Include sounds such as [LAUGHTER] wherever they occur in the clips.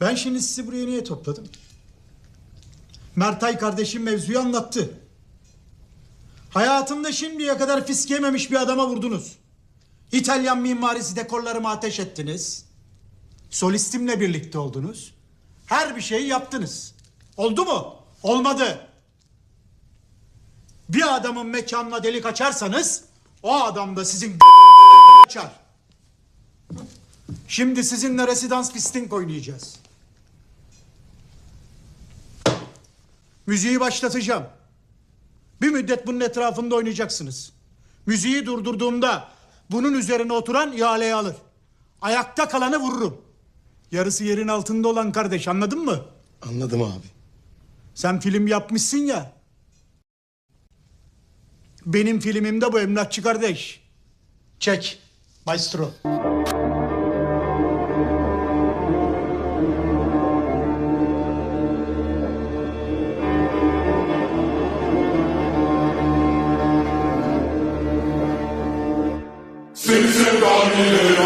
Ben şimdi sizi buraya niye topladım? Mertay kardeşim mevzuyu anlattı. Hayatımda şimdiye kadar fisk yememiş bir adama vurdunuz. İtalyan mimarisi dekorlarıma ateş ettiniz. Solistimle birlikte oldunuz. Her bir şeyi yaptınız. Oldu mu? Olmadı. Bir adamın mekanına delik açarsanız o adam da sizin [LAUGHS] açar. Şimdi sizinle residans fisting oynayacağız. Müziği başlatacağım. Bir müddet bunun etrafında oynayacaksınız. Müziği durdurduğumda bunun üzerine oturan ihaleye alır. Ayakta kalanı vururum. Yarısı yerin altında olan kardeş anladın mı? Anladım abi. Sen film yapmışsın ya. Benim filmimde bu emlakçı kardeş. Çek. Maestro. Hallelujah.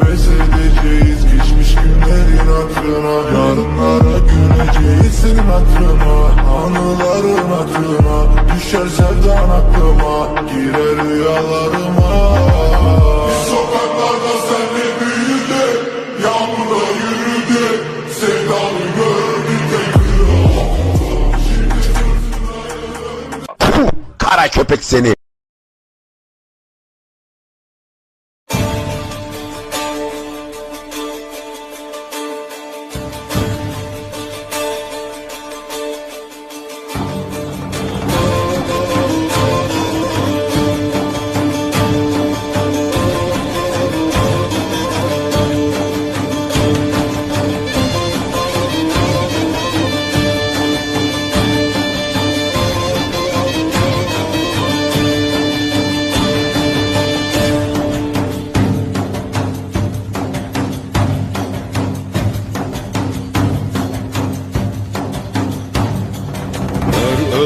pes edeceğiz Geçmiş günlerin hatırına Yarınlara güleceğiz senin hatırına Anıların hatırına Düşer sevdan aklıma Girer rüyalarıma Sokaklarda senle yürüdük Sevdalı gördük tek kral Kara köpek seni.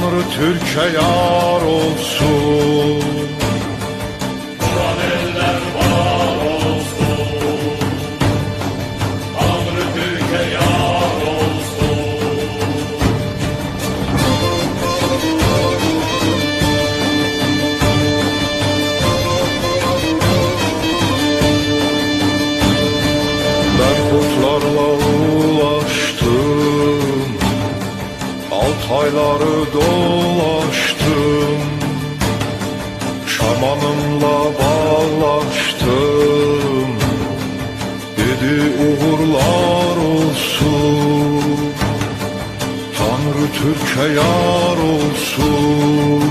Tanrı Türk'e yar olsun Altayları dolaştım Şamanımla bağlaştım. Dedi uğurlar olsun Tanrı Türk'e yar olsun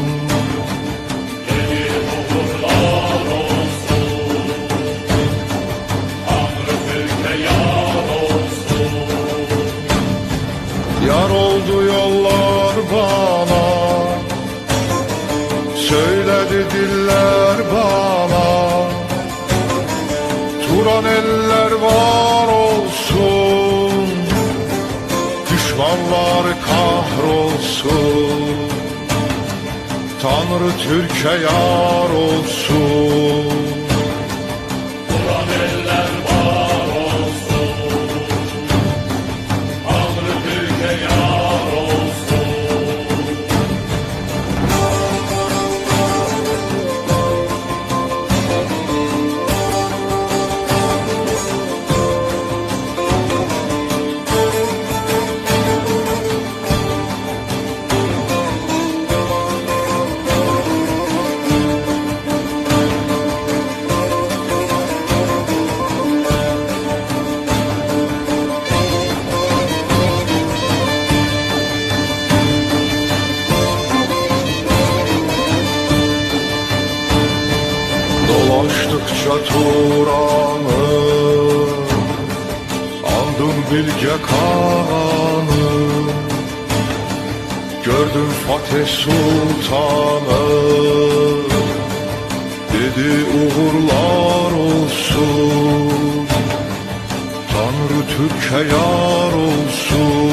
eller var olsun. Düşmanlar kahrolsun. Tanrı Türk'e yar olsun Bilge Kağan'ı. Gördüm Fatih Sultan'ı. Dedi uğurlar olsun. Tanrı Türk'e yar olsun